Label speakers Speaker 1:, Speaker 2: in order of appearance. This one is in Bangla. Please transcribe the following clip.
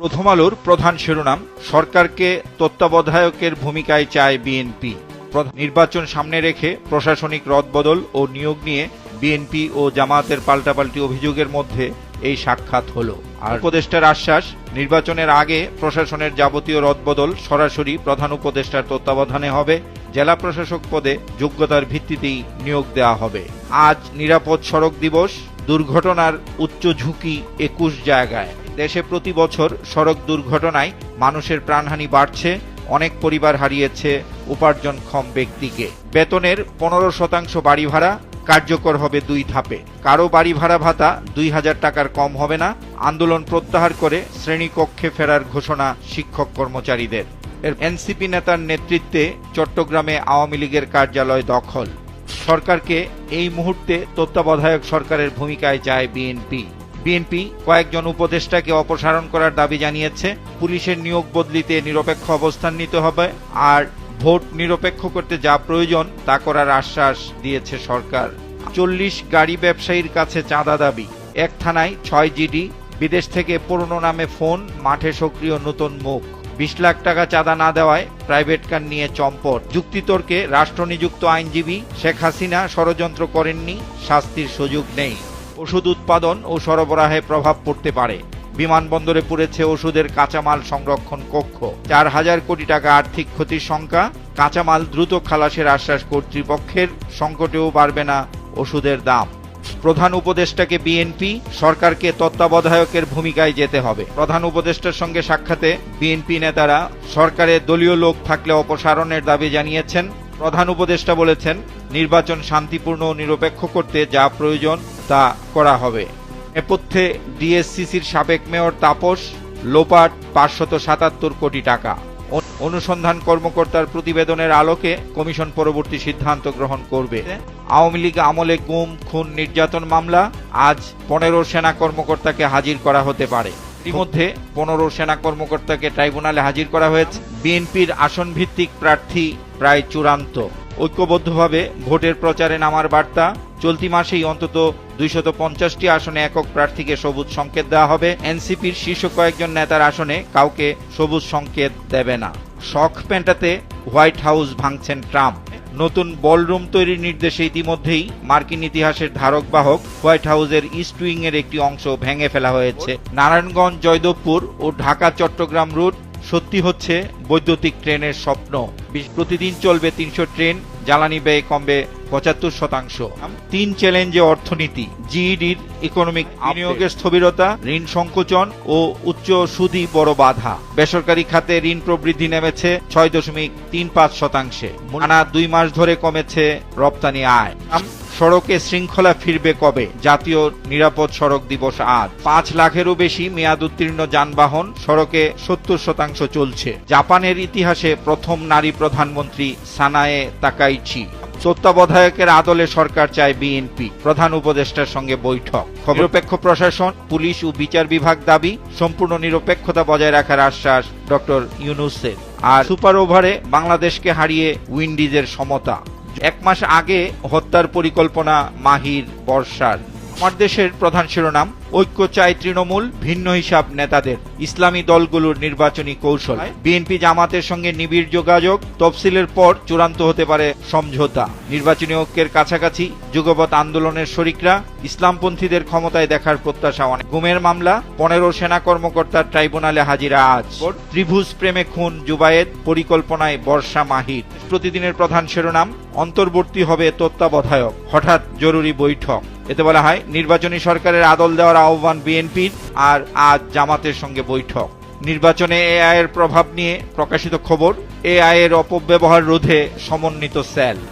Speaker 1: প্রথম আলোর প্রধান শিরোনাম, সরকারকে তত্ত্বাবধায়কের ভূমিকায় চায় বিএনপি। নির্বাচন সামনে রেখে প্রশাসনিক রদবদল ও নিয়োগ নিয়ে বিএনপি ও জামায়াতের পাল্টাপাল্টি অভিযোগের মধ্যে এই সাক্ষাৎ হল। আর উপদেষ্টার আশ্বাস, নির্বাচনের আগে প্রশাসনের যাবতীয় রদবদল সরাসরি প্রধান উপদেষ্টার তত্ত্বাবধানে হবে, জেলা প্রশাসক পদে যোগ্যতার ভিত্তিতেই নিয়োগ দেওয়া হবে। আজ নিরাপদ সড়ক দিবস, দুর্ঘটনার উচ্চ ঝুঁকি একুশ জায়গায়। দেশে প্রতি বছর সড়ক দুর্ঘটনায় মানুষের প্রাণহানি বাড়ছে, অনেক পরিবার হারিয়েছে উপার্জনক্ষম ব্যক্তিকে। বেতনের পনেরো শতাংশ বাড়ি ভাড়া, কার্যকর হবে দুই ধাপে। কারও বাড়ি ভাড়া ভাতা দুই হাজার টাকার কম হবে না, আন্দোলন প্রত্যাহার করে শ্রেণীকক্ষে ফেরার ঘোষণা শিক্ষক কর্মচারীদের। এর এনসিপি নেতার নেতৃত্বে চট্টগ্রামে আওয়ামী লীগের কার্যালয় দখল। সরকারকে এই মুহূর্তে তত্ত্বাবধায়ক সরকারের ভূমিকায় চায় বিএনপি। বিএনপি কয়েকজন উপদেষ্টাকে অপসারণ করার দাবি জানিয়েছে। পুলিশের নিয়োগ বদলিতে নিরপেক্ষ অবস্থান নিতে হবে আর ভোট নিরপেক্ষ করতে যা প্রয়োজন তা করার আশ্বাস দিয়েছে সরকার। চল্লিশ গাড়ি ব্যবসায়ীর কাছে চাঁদা দাবি। এক থানায় ছয় জিডি, বিদেশ থেকে পুরনো নামে ফোন, মাঠে সক্রিয় নতুন মুখ। বিশ লাখ টাকা চাঁদা না দেওয়ায় প্রাইভেট কার নিয়ে চম্পট। যুক্তিতর্কে রাষ্ট্রনিযুক্ত আইনজীবী শেখ হাসিনা ষড়যন্ত্র করেননি, শাস্তির সুযোগ নেই। ওষুধ উৎপাদন ও সরবরাহে প্রভাব পড়তে পারে। বিমানবন্দরে পড়েছে ওষুধের কাঁচামাল সংরক্ষণ কক্ষ। চার হাজার কোটি টাকা আর্থিক ক্ষতির সংখ্যা কাঁচামাল দ্রুত খালাসের আশ্বাস কর্তৃপক্ষের। সংকটেও বাড়বে না ওষুধের দাম। প্রধান উপদেষ্টাকে বিএনপি, সরকারকে তত্ত্বাবধায়কের ভূমিকায় যেতে হবে। প্রধান উপদেষ্টার সঙ্গে সাক্ষাতে বিএনপি নেতারা সরকারের দলীয় লোক থাকলে অপসারণের দাবি জানিয়েছেন। প্রধান উপদেষ্টা বলেছেন, নির্বাচন শান্তিপূর্ণ ও নিরপেক্ষ করতে যা প্রয়োজন তা করা হবে। নেপথ্যে ডিএসসিসির সাবেক মেয়র তাপস, লোপাট পাঁচশত সাতাত্তর কোটি টাকা। অনুসন্ধান কর্মকর্তার প্রতিবেদনের আলোকে কমিশন পরবর্তী সিদ্ধান্ত গ্রহণ করবে। আওয়ামী লীগ আমলে গুম, খুন, নির্যাতন মামলা আজ পনেরো সেনা কর্মকর্তাকে হাজির করা হতে পারে। ইতিমধ্যে পনেরো সেনা কর্মকর্তাকে ট্রাইব্যুনালে হাজির করা হয়েছে। বিএনপির আসন ভিত্তিক প্রার্থী প্রায় চূড়ান্ত। ঐক্যবদ্ধভাবে ভোটের প্রচারে নামার বার্তা চলতি মাসেই অন্তত দুইশত পঞ্চাশটি আসনে একক প্রার্থীকে সবুজ সংকেত দেওয়া হবে। এনসিপির শীর্ষ কয়েকজন নেতার আসনে কাউকে সবুজ সংকেত দেবে না। শখ পেন্টাতে হোয়াইট হাউস ভাঙছেন ট্রাম্প। নতুন বলরুম তৈরির নির্দেশে ইতিমধ্যেই মার্কিন ইতিহাসের ধারক বাহক হোয়াইট হাউসের ইস্ট উইং একটি অংশ ভেঙে ফেলা হয়েছে। নারায়ণগঞ্জ, জয়দেবপুর ও ঢাকা, চট্টগ্রাম রুট সত্যি হচ্ছে বৈদ্যুতিক ট্রেনের স্বপ্ন। প্রতিদিন চলবে তিনশো ট্রেন জ্বালানি ব্যয় কমবে পঁচাত্তর শতাংশ। তিন চ্যালেঞ্জে অর্থনীতি, জিইডির ইকোনমিক বিনিয়োগের স্থবিরতা, ঋণ সংকোচন ও উচ্চ সুদি বড় বাধা। বেসরকারি খাতে ঋণ প্রবৃদ্ধি নেমেছে ছয় দশমিক তিন পাঁচ শতাংশে। টানা দুই মাস ধরে কমেছে রপ্তানি আয়। সড়কে শৃঙ্খলা ফিরবে কবে? জাতীয় নিরাপদ সড়ক দিবস আজ। পাঁচ লাখেরও বেশি মেয়াদ উত্তীর্ণ যানবাহন সড়কে সত্তর শতাংশ চলছে। জাপানের ইতিহাসে প্রথম নারী প্রধানমন্ত্রী সানায়ে তাকাইচি। তত্ত্বাবধায়কের আদলে সরকার চায় বিএনপি। প্রধান উপদেষ্টার সঙ্গে বৈঠক। নিরপেক্ষ প্রশাসন, পুলিশ ও বিচার বিভাগ দাবি, সম্পূর্ণ নিরপেক্ষতা বজায় রাখার আশ্বাস ডক্টর ইউনুসের। আর সুপার ওভারে বাংলাদেশকে হারিয়ে উইন্ডিজের সমতা। এক মাস আগে হত্যার পরিকল্পনা মাহির বর্ষার। আমার দেশের প্রধান শিরোনাম, ঐক্য চায় তৃণমূল, ভিন্ন হিসাব নেতাদের। ইসলামী দলগুলোর নির্বাচনী কৌশল। বিএনপি জামাতের সঙ্গে নিবিড় যোগাযোগ, তফসিলের পর চূড়ান্ত হতে পারে সমঝোতা। নির্বাচনী ঐক্যের কাছাকাছি যুগপৎ আন্দোলনের শরিকরা ইসলামপন্থীদের ক্ষমতায় দেখার প্রত্যাশা অনেক। গুমের মামলা, পনেরো সেনা কর্মকর্তার ট্রাইব্যুনালে হাজিরা আজ। ত্রিভুজ প্রেমে খুন জুবায়েদ, পরিকল্পনায় বর্ষা মাহির। প্রতিদিনের প্রধান শিরোনাম, অন্তর্বর্তী হবে তত্ত্বাবধায়ক, হঠাৎ জরুরি বৈঠক। এতে বলা হয়, নির্বাচনী সরকারের আদল দেওয়ার আহ্বান বিএনপির, আর আজ জামাতের সঙ্গে বৈঠক। নির্বাচনে এআই এর প্রভাব নিয়ে প্রকাশিত খবর এআই এর অপব্যবহার রোধে সমন্বিত সেল।